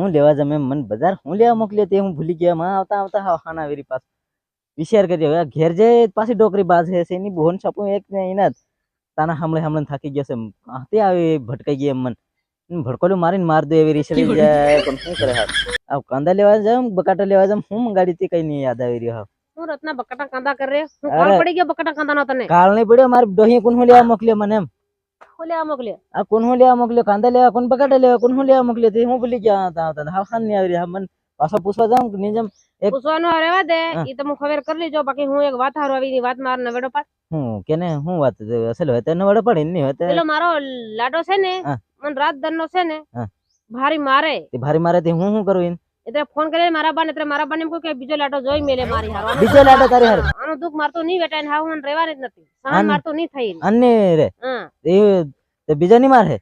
હું લેવા જમે મને બજાર હું લેવા મોકલ્યો તે હું ભૂલી ગયા. માં આવતા આવતા હા ખાના વેરી પાસ વિચાર કરી હવે ઘેર જે પાછી ડોકરી બાજ છે એની બોહન છાપું એક ને એના જ. તાના હમણે હમણે થાકી ગયો છે તે આવી ભટકાઈ ગયા મન. ભડકોલું મારીને માર દે એવી રીસડી જાય. પણ શું કરે હાથ? આ કાંદા લેવા જાઉં બકાટા લેવા જાઉં? હું મંગાડી તે કઈ નહીં યાદ આવી રહ્યો હા હું રત્ના બકાટા કાંદા કરે? હું અરે. પડી ગયો બકાટા કાંદા નો તને? કાળ નહીં પડ્યો મારે ડોહી કુન લેવા મોકલ્યો મને એમ. આ મોકલ્યો? આ કોણ હું લેવા મોકલ્યો? કાંદા લેવા કોણ બકાટા લેવા કોણ હું લેવા મોકલ્યો? તે હું ભૂલી ગયા. હતા આવતા હાવ ખાન આવી રહ્યા મને પાછો પૂછવા જાઉં કે નહીં એક- પૂછવાનો રહેવા દે. હા. ઈ તમે ખબર કરી લેજો. બાકી હું એક વાત હારો આવી વાત માર નવેડો પાડ. હું કેને હું વાત અસલ હોય તો એને વડે પડે નહીં હોય પેલો મારો લાડો છે ને હા. મને રાત દરનો છે ને ભારી મારે. તે ભારી મારે તે હું શું કરું એને એટલે ફોન કરે મારા બાને એટલે મારા બાને એમ કહ્યું કે બીજો લાડો જોઈ મેલે મારી હારો. બીજો લાડો તારી હારે. આનો દુખ મારતો નહીં બેટા એને હા હું રહેવાની જ નથી. સહન મારતો નહીં થઈ અન્ય રે. એ બીજો નહીં મારે?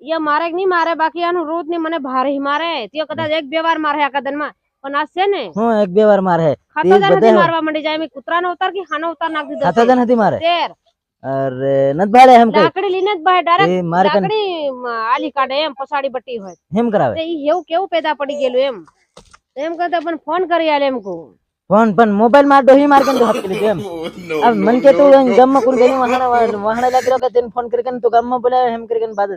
એ મારે નહીં મારે બાકી આનું રોજ ને મને ભારે મારે. તે કદાચ એક બે વાર મારે આ દનમાં પણ આ છે ને હું એક બે વાર મારે. ખાતા મારવા માંડી. જાય મેં કૂતરાનો અવતાર કે હાનો અવતાર નાખી દીધો ખાતા નથી મારે? અરે નત ભાડે એમ કઈ? લાકડી લઈને જ બહાર ડાયરેક્ટ લાકડી મ, આલી કાઢે એમ પસાડી બટી હોય. એમ કરાવે? એ એવું કેવું પેદા પડી ગયેલું એમ? એમ કરતા પણ ફોન કરી આલે એમ કહું. ફોન પણ મોબાઈલમાં ડોહી માર કે હપ લીધું એમ? આ મન કે તું અહીં ગામમાં કોણ ગઈ વહાણા વહાણા લાગી રહ્યો કે તેને ફોન કરી કરીને તું ગામમાં બોલાય એમ કરી કરીને બાદ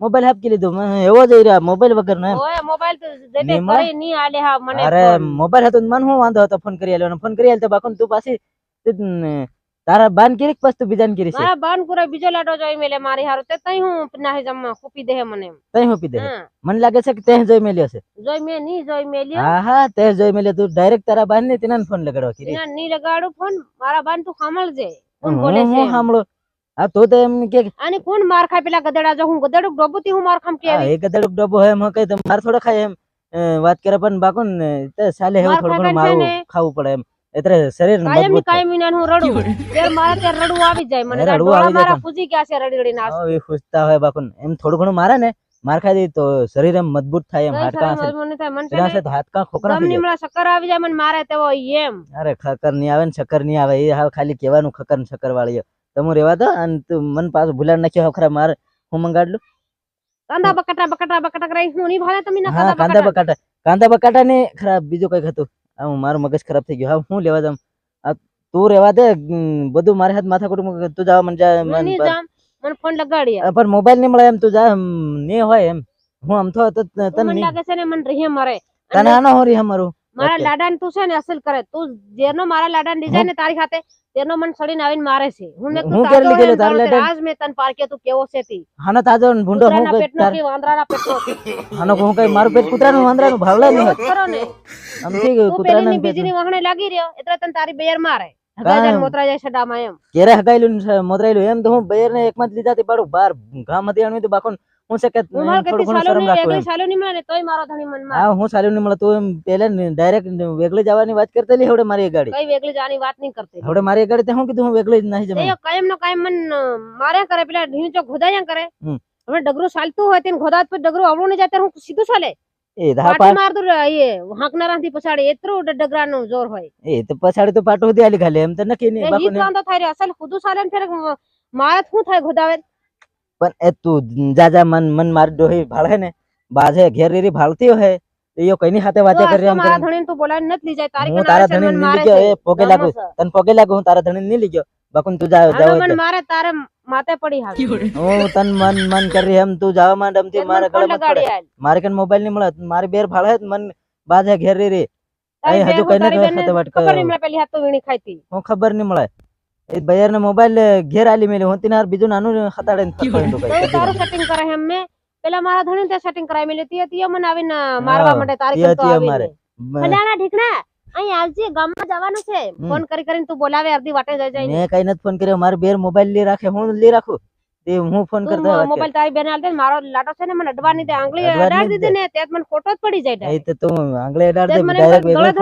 મોબાઈલ હપ કી લીધું. એવો જઈ રહ્યા મોબાઈલ વગર નો એમ. ઓય મોબાઈલ તો જેતે કરી ની આલે હા મને અરે મોબાઈલ હતો મન હું વાંધો હતો? ફોન કરી આલ્યો ફોન કરી આલ્યો બાકુન તું પાછી તું, ન, તારા બાન કરી કે પછી તું બીજાને કરી છે? મારા બાન કુરા બીજો લાડો જોઈ મેલે મારી હારો. તે તઈ હું નાહી જમવા કૂપી દે મને. તઈ હું પી દે? મને લાગે છે કે તે જોઈ મેલ્યો છે. જોઈ મે ની જોઈ મેલ્યો. હા હા તે જોઈ મેલ્યો. તું ડાયરેક્ટ તારા બાન ને તેના ફોન લગાડો કીધી ના ની લગાડો ફોન મારા બાન તું સાંભળજે. કોણ હું બોલે છે? હું. સાંભળો? હા તો તો એમ કે આને કોણ માર ખાય પેલા ગધેડા જો? હું ગધેડું ડોબુતી હું માર ખામ કે એ એક ગદડુક હે મ કઈ તો માર થોડો ખાય એમ. વાત કરે પણ બાકુન તે સાલે હે થોડો ઘણું મારું ખાવું પડે એમ. એટલે શરીર કાયમ કાયમ વિના હું રડું. ત્યારે મારે ત્યાં રડવું આવી જાય મને રડવું આવી જાય મારા ફૂજી ગયા છે રડી રડી નાસ હા, એ ખુશતા હોય બાકુન એમ થોડું ઘણું મારે ને માર ખાઈ દે તો શરીર એમ મજબૂત થાય એમ હાડકા હશે. મને થાય. મને છે એના ને હાડકા ખોખરા થઈ જાય. શક્કર આવી જાય મને મારે તેવો એમ. અરે ખકર નહીં આવે ને શક્કર નહીં આવે એ હાવ ખાલી કહેવાનું ખકર ને શક્કર વાળી તમે રેવા દો અને તું મન પાછું ભૂલાડ નાખ્યો હવે ખરા માર. હું મંગાડલું? કાંદા બકટા બકટા બકટા કરાઈ હું નહીં ભાલે તમે ના કાંદા કાંદા બકટા? બકાટા. કાંદા બકાટા ને ખરાબ બીજું કંઈક હતું. આ મારું મગજ ખરાબ થઈ ગયું. હા હું લેવા જામ આ તું રેવા દે. બધું મારે હાથ માથા કુટુંબ તું જા મને જા મન ફોન લગાડી પણ મોબાઈલ નહીં મળે એમ તું જા નહીં હોય એમ. હું આમ તો તો તને લાગે છે ને મને રહી મારે. તને આનો હું રહી મારું? મારા લાડા લાડા તું છે ને અસલ કરે. તું જેનો મારા લાડા ને ડિઝાઇન તારી ખાતે તેનો મન સડીને આવીને મારે છે. હું ને તું ક્યારે લીધેલો તાર લાડા? આજ મેં તને પારખ્યો તું કેવો છે તી. હાનો તાજો ને ભૂંડો હું પેટનો તાર- કે વાંદરાના પેટનો હાનો હું કઈ મારું પેટ કૂતરાનું વાંદરાનું ભાવલા હોત. ખરો ને? તું પેલી કૂતરાના ની બીજી ની વહણે લાગી રહ્યો એટલે તને તારી બેર મારે. કાં? ને કેરે ને મોતરાયેલું એમ તો હું બેર ને એકમાં મત લીધા પાડું બાર ગામ હતી આણવી તો બાકોન હું છે કે હું માર થોડું ઘણું સાલો શરમ રાખું એમ. મળે તોય મારો ધણી મન હા હું સાલું નહીં મળે તું એમ પેલા ડાયરેક્ટ વેગળી જવાની વાત કરતા હવે મારી એ ગાડી. કઈ વેગલી જવાની વાત નહીં કરતી હવે મારી એ ગાડી તે હું કીધું હું વેગળી જ નહીં જમે કાયમ નો કાયમ મન માર્યા કરે પેલા ઢીણ ઘોદાયા કરે. હવે ડગરું ચાલતું હોય તેને ખોદાત પર ડગરું આવડું નહીં જાય હું સીધું ચાલે. એ દા પાટી મારતું એ હાંકનારા થી પછાડી એટલું ડગરા નું જોર હોય. એ તો પછાડી તો પાટો સુધી આલી ખાલી એમ તો બાપુ થાય અસલ ખુદું સાલે ને ફેર મારે શું થાય ઘોદાવે પણ એ તું જાજા જા મન મન મારી ડોહી ભાળે ને બાજે ઘેર રેરી ભાળતી હોય એ કઈની હાથે વાતે કરી આમ મારા કરીને. ધણી તું બોલાવીને નથી લઈ જાય? તારી હું તારા આવે છે ને ધણી મને નહીં લીધો છે. એ પોગે લાગુ તન પોગે લાગુ હું તારા ધણી નહીં ગયો. બકુન તું જાવ જાવ મન મારે તારે માથે પડી હાલ. હું તન મન મન કરી એમ તું જાવમાં ડમતી મારે ગળે મત પડે. મારે કન મોબાઈલ નહીં મળે મારી બેર ભાળે મન બાજે ઘેર રેરી. અહીં હજુ કઈને ખબર નહીં મળે પેલી હાથ તો વીણી ખાઈતી હું ખબર નહીં મળે. એ બયર ને મોબાઈલ ઘેર આલી મેલી હોતી તેના હાર બીજું નાનું ને તારું સેટિંગ કરે મેં પેલા મારા ધણી તે સેટિંગ કરાવી મેલી. તી તી મને આવીને મારવા માટે તારી કરતો આવી તીએ. મારે. ફલાણા ઢીકણા અહીં આવજે ગામમાં જવાનું છે. ફોન કરી કરીને તું બોલાવે અડધી વાટે જઈ જાય મેં કઈ નથી ફોન કર્યો. મારે બેર મોબાઈલ લઈ રાખે હું લઈ રાખું? તે હું ફોન કરતો મોબાઈલ તારી બેન આલતે ને મારો લાટો છે ને મને અડવાની દે આંગળી અડાડી દીધી ને તે મને ખોટો જ પડી જાય એ તો તું આંગળી અડાડ દે ડાયરેક્ટ ફોન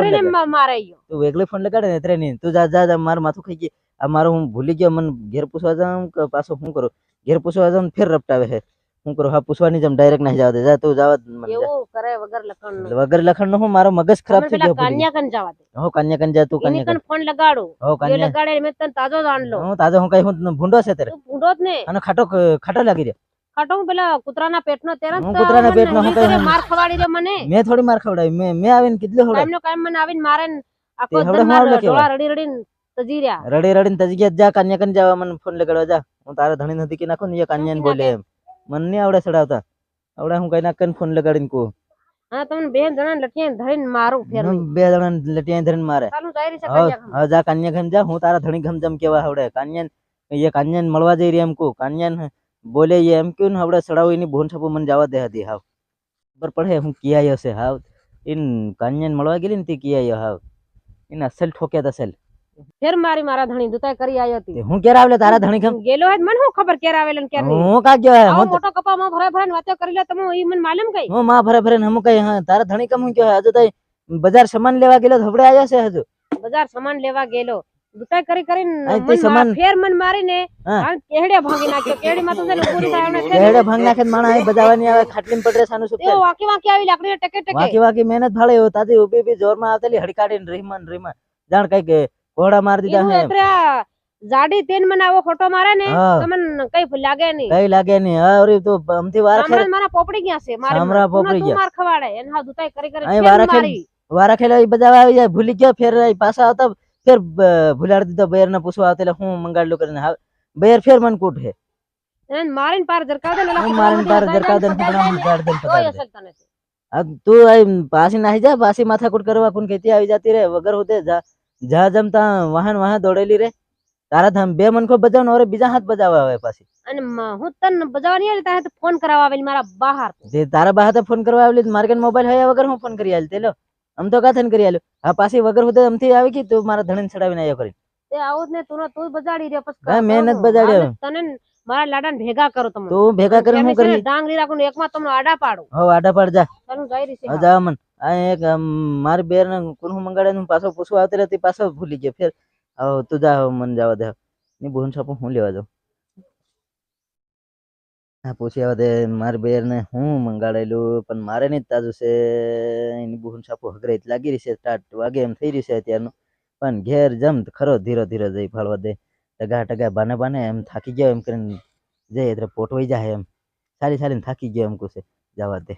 તું વેગળે ફોન લગાડે ને ત્રે નહીં. તું જા જા મારું માથું ખાઈ ગઈ. આ મારું હું ભૂલી ગયો મને ઘેર પૂછવા જાઉં કે પાછો શું કરું? ઘેર પૂછવા જાઉં ફેર રપટાવે છે. શું કરું? હા પૂછવાની જેમ ડાયરેક્ટ નહીં જવા દે. જા તું જવા. એવું કરે વગર લખણ વગર લખણનું હું? મારો મગજ ખરાબ થઈ ગયો કાન્યા કન જવા દે. હો કન્યા કન જા તું કન્યા કન ફોન લગાડો. હો કન્યા લગાડે મેં તને તાજો જાણ લો હું તાજો હું કઈ હું ભૂંડો છે તારે ભૂંડો જ ને. અને ખાટો ખાટો લાગી રહ્યો. કાટો પેલા કૂતરાના પેટનો તેરા હું કૂતરાના પેટનો હું કઈ માર ખવાડી દે મને. મેં થોડી માર ખવડાવી. મેં મેં આવીને કેટલું ખવડાવી. કાયમ નો મને આવીને મારે આખો મારા રડી રડીને તજી રહ્યા. રડે રડીને તજી ગયા જા કાન્યા કન જવા મને ફોન લગાડવા જા. હું તારા ધણી નથી કે નાખો ને એ કાન્યાને બોલે એમ. મને નહીં આવડે ચડાવતા. આવડે હું કઈ નાખીને ફોન લગાડીને કહું. હા તમને બે જણા લટિયા ધરીને મારું ફેર હું બે જણા લટિયા ધરીને મારે. કન્યા હવે જા કાન્યા ઘમ જા હું તારા ધણી ઘમ જમ કેવા આવડે. કાન્યાન એ કાન્યાન મળવા જઈ રહ્યા એમ કહું. કાન્યાન બોલે એ એમ કહ્યું ને હવડે સડાવ એની ભોન છાપો મને જવા દે હતી હાવ. ખબર પડે હું કિયા હશે હાવ. ઇન કાન્યાન મળવા ગયેલી ને તે કિયા હાવ. એને અસલ ઠોક્યા અસલ ફેર મારી મારા ધણી દુતાઈ કરી આવી હતી હું ક્યારે આવલે? તારા ધણી કેમ? ગેલો હે મને હું ખબર ક્યારે આવેલો ને નહીં. હું કા ગયો હે? હું મોટો કપામાં ભરે ભરાય વાતો કરી લે તમે ઈ મને માલમ કઈ? હું માં ભરે ભરે ને હમ કઈ હા તારા ધણી કેમ હું ગયો હે? હજુ તઈ બજાર સામાન લેવા ગેલો હવડે આવ્યા છે હજુ? બજાર સામાન લેવા ગેલો દુતાઈ કરી મા- ફેર મન મારીને કેહડે ભાંગી નાખ્યો. કેહડી માં તો પૂરી થાય ને. કેહડે ભાંગ નાખે માણા અહીં બજાવાની આવે ખાટલીમાં પડરે સાનું સુપતે એ વાકી વાકી આવી લાકડી ટકે ટકે. વાકી વાકી મહેનત ભાળે હો તાજી ઊભી ઊભી જોરમાં આવતેલી હડકાડીને રીમાં ને રીમાં જાણ કંઈક ઘોડા માર દીધા હે જાડી તેન મને આવો ખોટો મારે ને હા. તો મને કઈ લાગે નહીં. કઈ લાગે નહીં. હા અરે તો અમથી વાર ખરે મારા પોપડી ગયા છે મારી ને પોપડી ગયા. માર ખવાડે. એને હા દુતાઈ કરી કરી અહીં વારા ખેલ-. વારા ખેલા બધા આવી જાય. ભૂલી ગયો ફેર પાછા આવતા. ફેર ભૂલાડી દીધો બેર ને પૂછવા આવતા એટલે હું મંગાડલું કરીને બેર ફેર મન કૂટ હે. એને મારીન પાર જરકાવ દે હું મારીને હટાઈ જરકાવ દે ને ગાડ દે પતા તું અહીં પાછી નાહી જા પાસી માથા કૂટ કરવા કોણ કેતી આવી જાતી રે વગર હોતે જા. જા જમતા વાહન વાહન દોડેલી રે. તારા ધામ બે મનખો બજાવનો અરે બીજા હાથ બજાવવા આવે પાછી. અને હું તને બજાવવા નહીં આવી તારે તો ફોન કરાવવા આવેલી મારા બહાર. તે તારા બહાર તો ફોન કરવા આવેલી માર્કે મોબાઈલ હયા વગર હું ફોન કરી આલી તેલો આમ તો કાથન કરી આલ્યો હા પાછી વગર હોતે અમથી આવી ગઈ તું મારા ધણીને ચડાવીને આયો કરી તે આવું જ ને તું તું બજાડી રહ્યો પછી મેં હું. બજાડ્યો. તને મારા લાડાને ભેગા કરો તમે તું ભેગા કરી હું કરી? ડાંગરી રાખું એકમાં તમને આડા પાડો. હો આડા પાડ જા. ચાલું જઈ રહી છે જા મન. આ એક મારી બેર ને કોણ મંગાડે ને પાછો પૂછવા આવતી રહેતી પાછો ભૂલી ગયો. ફેર આવ તું જા મન જવા દે. ની બોન છાપું હું લેવા જાઉં. હા પૂછી આવવા દે મારી બેર ને હું મંગાડેલું પણ મારે નહીં જ તાજું છે. એની બોન છાપું હગરે લાગી રહી છે. સ્ટાર્ટ વાગે એમ થઈ રહી છે અત્યારનું. પણ ઘેર જમ ખરો ધીરે ધીરે જઈ ફાળવા દે. ટગા ટગા બાને બાને એમ થાકી ગયો એમ કરીને જઈએ એટલે પોટવાઈ જાય એમ. સારી સારી થાકી ગયો એમ કુશે જવા દે.